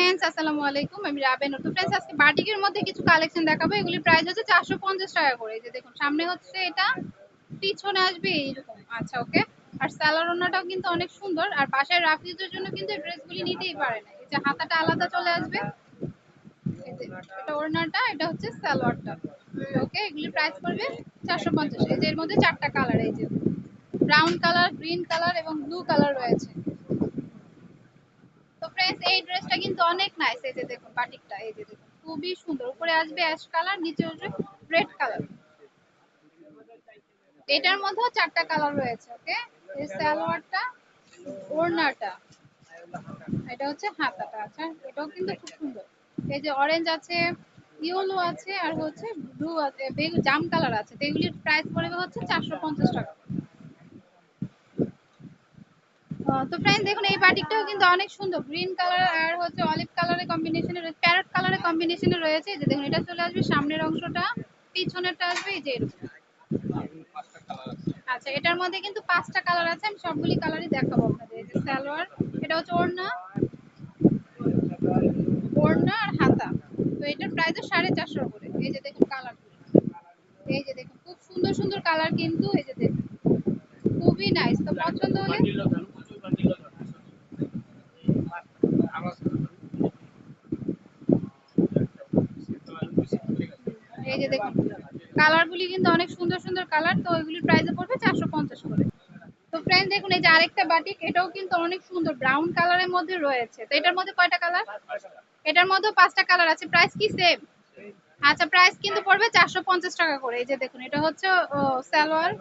Friends আসসালামু আলাইকুম। আমি রাবেন তো ফ্রেন্ডস আজকে বাটিকের মধ্যে কিছু কালেকশন দেখাবো। এগুলি প্রাইস হচ্ছে চারশো পঞ্চাশ টাকা করে। যে দেখুন, সামনে হচ্ছে এটা, পিছনে আসবে এইরকম। আচ্ছা ওকে আর স্যালার ওনাটাও কিন্তু অনেক সুন্দর। আর বাসায় রাফিজের জন্য কিন্তু এই ড্রেসগুলি নিতেই পারে না। এই যে হাতাটা আলাদা চলে আসবে। এটা ওড়নাটা, এটা হচ্ছে সালোয়ারটা ওকে এগুলি প্রাইস পড়বে চারশো পঞ্চাশ। এই যে এর মধ্যে চারটা কালার এই যে ব্রাউন কালার গ্রিন কালার এবং ব্লু কালার রয়েছে। ফ্রেন্ডস এই ড্রেসটা কিন্তু অনেক নাইস এই যে দেখুন বাটিকটা এই যে দেখুন, খুবই সুন্দর। উপরে আসবে অ্যাশ কালার নিচে আসবে রেড কালার এটার মধ্যেও চারটা কালার রয়েছে ওকে এই সালোয়ারটা, ওড়নাটা, এটা হচ্ছে হাতাটা আচ্ছা এটাও কিন্তু খুব সুন্দর। এই যে অরেঞ্জ আছে ইয়েলো আছে, আর হচ্ছে ব্লু আছে জাম কালার আছে এগুলির প্রাইস পড়বে হচ্ছে চারশো পঞ্চাশ টাকা। তো ফ্রেন্ড দেখুন, এই বাটিকটাও কিন্তু অনেক সুন্দর। গ্রিন কালার আর হচ্ছে অলিভ কালারের কম্বিনেশনে রয়েছে প্যারট কালারের কম্বিনেশনে রয়েছে। যে দেখুন, এটা চলে আসবে, সামনের অংশটা, পিছনেরটা আসবে, এই যে এরকম। আচ্ছা এটার মধ্যে কিন্তু পাঁচটা কালার আছে, আমি সবগুলি কালারই দেখাবো আপনাদের। এই যে সালোয়ার, এটা হচ্ছে ওড়না ওড়না আর হাতা। তো এটার প্রাইস সাড়ে চারশো করে। এই যে দেখুন কালার এই যে দেখুন, খুব সুন্দর সুন্দর কালার কিন্তু এই যে দেখুন। খুবই নাইস তো পছন্দ হলে এই যে দেখুন, কালারগুলি কিন্তু অনেক সুন্দর সুন্দর কালার, তো ওইগুলির প্রাইসে পড়বে চারশো পঞ্চাশ করে। তো ফ্রেন্ড দেখুন, এই যে আরেকটা বাটিক এটাও কিন্তু অনেক সুন্দর ব্রাউন কালারের মধ্যে রয়েছে। তো এটার মধ্যে কয়টা কালার এটার মধ্যে পাঁচটা কালার আছে প্রাইস কি সেম আচ্ছা প্রাইস কিন্তু পড়বে চারশো পঞ্চাশ টাকা করে। এই যে দেখুন, এটা হচ্ছে সালোয়ার,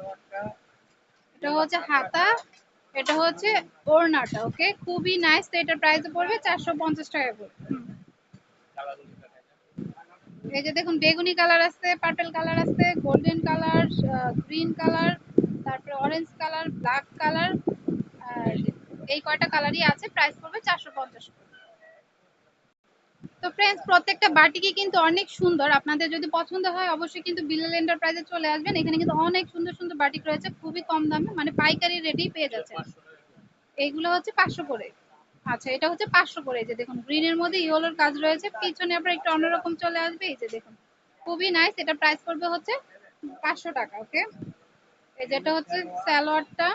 এটা হচ্ছে হাতা, এটা হচ্ছে ওড়নাটা ওকে খুবই নাইস তো এটার প্রাইস পড়বে চারশো পঞ্চাশ টাকা করে। এই যে দেখুন বেগুনি কালার আছে পার্পল কালার আছে গোল্ডেন কালার গ্রিন কালার তারপরে অরেঞ্জ কালার ব্ল্যাক কালার আর এই কয়টা কালারই আছে প্রাইস পড়বে চারশো পঞ্চাশ তো ফ্রেন্ডস প্রত্যেকটা বাটিকে কিন্তু অনেক সুন্দর। আপনাদের যদি পছন্দ হয় অবশ্যই কিন্তু বিল্লাল এন্টারপ্রাইজে চলে আসবেন। এখানে কিন্তু অনেক সুন্দর সুন্দর বাটিক রয়েছে খুবই কম দামে মানে পাইকারি রেটেই পেয়ে যাচ্ছে এইগুলো হচ্ছে পাঁচশো করে। আচ্ছা এটা হচ্ছে পাঁচশো করে। এই যে দেখুন গ্রিন এর মধ্যে ইয়েলোর কাজ রয়েছে। পিছনে আবার একটু অন্যরকম চলে আসবে। এই যে দেখুন, খুবই নাইস এটা প্রাইস পড়বে হচ্ছে পাঁচশো টাকা ওকে এই যেটা হচ্ছে স্যালোয়ারটা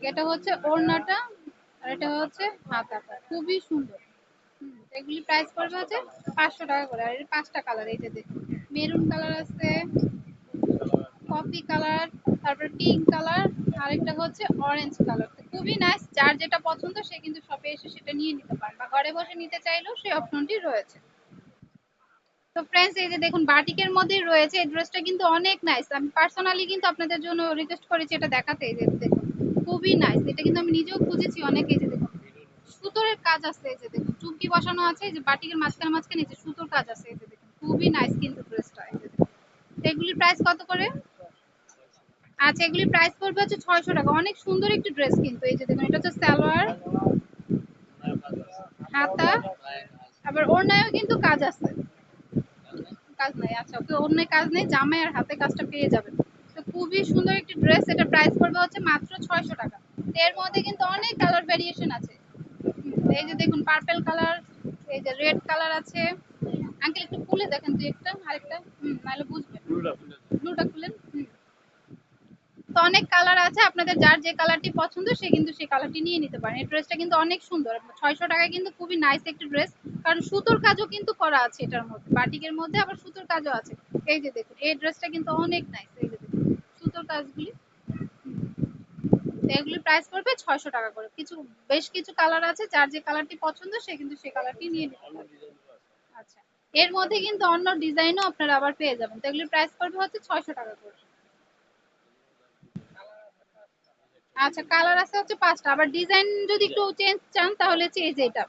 এটা হচ্ছে ওড়নাটা, আর এটা হচ্ছে হাতাটা। খুবই সুন্দর। এগুলি প্রাইস পড়বে হচ্ছে পাঁচশো টাকা করে। আর এর পাঁচটা কালার এই যে দেখুন মেরুন কালার আছে কফি কালার তারপর পিঙ্ক কালার আরেকটা হচ্ছে অরেঞ্জ কালার খুবই নাইস যার যেটা পছন্দ, সে কিন্তু শপে এসে সেটা নিয়ে নিতে পারে। বা ঘরে বসে নিতে চাইলেও সেই অপশনটি রয়েছে। তো ফ্রেন্ডস এই যে দেখুন, বাটিকের মধ্যেই রয়েছে। এই ড্রেসটা কিন্তু অনেক নাইস আমি পার্সোনালি কিন্তু আপনাদের জন্য রিকোয়েস্ট করেছি এটা দেখাতে। এই যে দেখুন, খুবই নাইস এটা কিন্তু আমি নিজেও খুঁজেছি অনেক এই যে দেখুন সুতোরের কাজ আছে। এই যে দেখুন, চুমকি বসানো আছে। এই যে বাটিকের মাঝখানে মাঝখানে এই যে সুতোর কাজ আছে। এই যে দেখুন, খুবই নাইস কিন্তু ড্রেসটা এই যে দেখুন এগুলির প্রাইস কত করে? আচ্ছা এগুলির প্রাইস পড়বে হচ্ছে ছয়শো টাকা। অনেক সুন্দর একটি ড্রেস কিন্তু এই যে দেখুন এটা হচ্ছে সালোয়ার হাতা আবার ওড়নায়ও কিন্তু কাজ আছে। কাজ নাই আচ্ছা ওকে ওড়নায় কাজ নেই জামাই আর হাতে কাজটা পেয়ে যাবেন। তো খুবই সুন্দর একটি ড্রেস এটা প্রাইস পড়বে হচ্ছে মাত্র ছয়শো টাকা। এর মধ্যে কিন্তু অনেক কালার ভেরিয়েশন আছে। এই যে দেখুন পার্পল কালার এই যে রেড কালার আছে। আঙ্কেল একটু খুলে দেখেন দুই একটা আরেকটা। হুম নাহলে বুঝবেন। ব্লুটা খুলেন হুম। তো অনেক কালার আছে, আপনাদের যার যে কালারটি পছন্দ, সে কিন্তু সেই কালারটি নিয়ে নিতে পারেন এই ড্রেসটা কিন্তু অনেক সুন্দর। ছয়শো টাকায় কিন্তু খুবই নাইস একটি ড্রেস কারণ সুতোর কাজও কিন্তু করা আছে এটার মধ্যে। বাটিকের মধ্যে আবার সুতোর কাজও আছে। এই যে দেখুন, এই ড্রেসটা কিন্তু অনেক নাইস এই যে দেখুন, সুতোর কাজগুলি। এগুলির প্রাইস পড়বে ছয়শো টাকা করে। কিছু, বেশ কিছু কালার আছে, যার যে কালারটি পছন্দ, সে কিন্তু সেই কালারটি নিয়ে নিতে পারে। আচ্ছা এর মধ্যে কিন্তু অন্য ডিজাইনও আপনারা আবার পেয়ে যাবেন। তো এগুলির প্রাইস পড়বে হচ্ছে ছয়শো টাকা করে। আচ্ছা কালার আছে হচ্ছে পাঁচটা, আবার ডিজাইন যদি একটু চেঞ্জ চান তাহলে হচ্ছে এই যে এটা।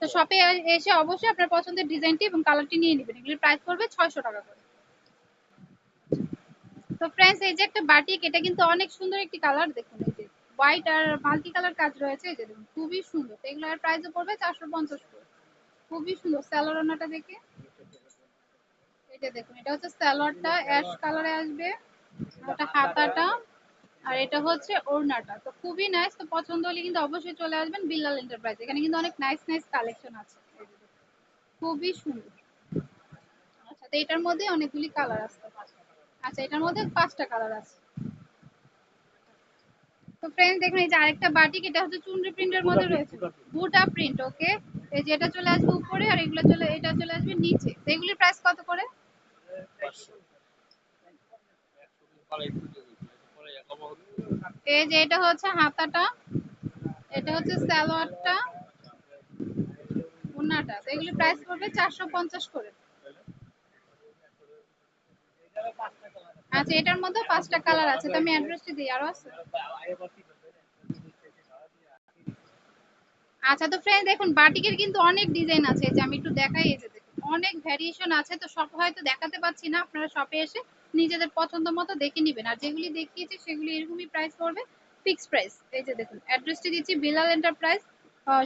তো শপে এসে অবশ্যই আপনার পছন্দের ডিজাইনটি এবং কালারটি নিয়ে নেবেন। এগুলির প্রাইস পড়বে ছয়শো টাকা করে। তো ফ্রেন্ডস এই যে একটা বাটিক এটা কিন্তু অনেক সুন্দর একটি কালার দেখুন এই যে হোয়াইট আর মাল্টি কালার কাজ রয়েছে, এই যে দেখুন, খুবই সুন্দর। তো এগুলোর প্রাইসও পড়বে চারশো পঞ্চাশ করে। খুবই সুন্দর স্যালোরানাটা দেখে। যে দেখুন, এটা হচ্ছে স্যালোয়ারটা অ্যাশ কালারে আসবে। ওটা হাতাটা। আর এটা হচ্ছে ওড়নাটা তো খুবই নাইস তো পছন্দ হলে কিন্তু অবশ্যই চলে আসবেন বিল্লাল এন্টারপ্রাইজ এখানে কিন্তু অনেক নাইস নাইস কালেকশন আছে। খুবই সুন্দর আচ্ছা তো এটার মধ্যে অনেকগুলি কালার আছে আচ্ছা এটার মধ্যে পাঁচটা কালার আছে তো ফ্রেন্ড দেখুন এই যে আরেকটা বাটিক এটা হচ্ছে চুনরি প্রিন্টের মধ্যে রয়েছে বুটা প্রিন্ট ওকে এই যে এটা চলে আসবে উপরে আর এগুলো চলে এটা চলে আসবে নিচে তো এগুলির প্রাইস কত করে এই যে এটা হচ্ছে হাতাটা, এটা হচ্ছে সালোয়ারটা তো এগুলি প্রাইস পড়বে চারশো পঞ্চাশ করে। আচ্ছা এটার মধ্যে পাঁচটা কালার আছে। তো আমি অ্যাড্রেসটি দিই আরও আছে। আচ্ছা তো ফ্রেন্ড দেখুন, বাটিকের কিন্তু অনেক ডিজাইন আছে। যে আমি একটু দেখাই, এই যে দেখুন, অনেক ভ্যারিয়েশন আছে। তো সব হয়তো দেখাতে পাচ্ছি না। আপনারা শপে এসে নিজেদের পছন্দ মতো দেখে নেবেন। আর যেগুলি দেখিয়েছি সেগুলি এরকমই প্রাইস পড়বে। ফিক্স প্রাইস এই যে দেখুন অ্যাড্রেসটি দিচ্ছি বিলাল এন্টারপ্রাইজ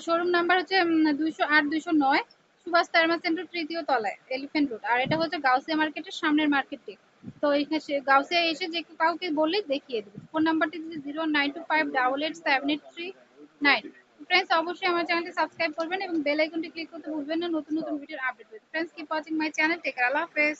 শোরুম নাম্বার হচ্ছে দুইশো আট দুইশো নয় সুভাষ তার্মা সেন্টার তৃতীয় তলায় এলিফেন্ট রোড আর এটা হচ্ছে গাউসিয়া মার্কেটের সামনের মার্কেটটি তো এখানে গাউসিয়া এসে যে কাউকে বললেই দেখিয়ে দেবে। ফোন নাম্বারটি দিচ্ছি zero nine two five double eight seven eight three nine friends অবশ্যই আমার চ্যানেলটি সাবস্ক্রাইব করবেন এবং বেল আইকনটি ক্লিক করতে ভুলবেন না। নতুন নতুন ভিডিওর আপডেট পেতে। Friends keep watching my channel take আল্লাহ হাফেজ।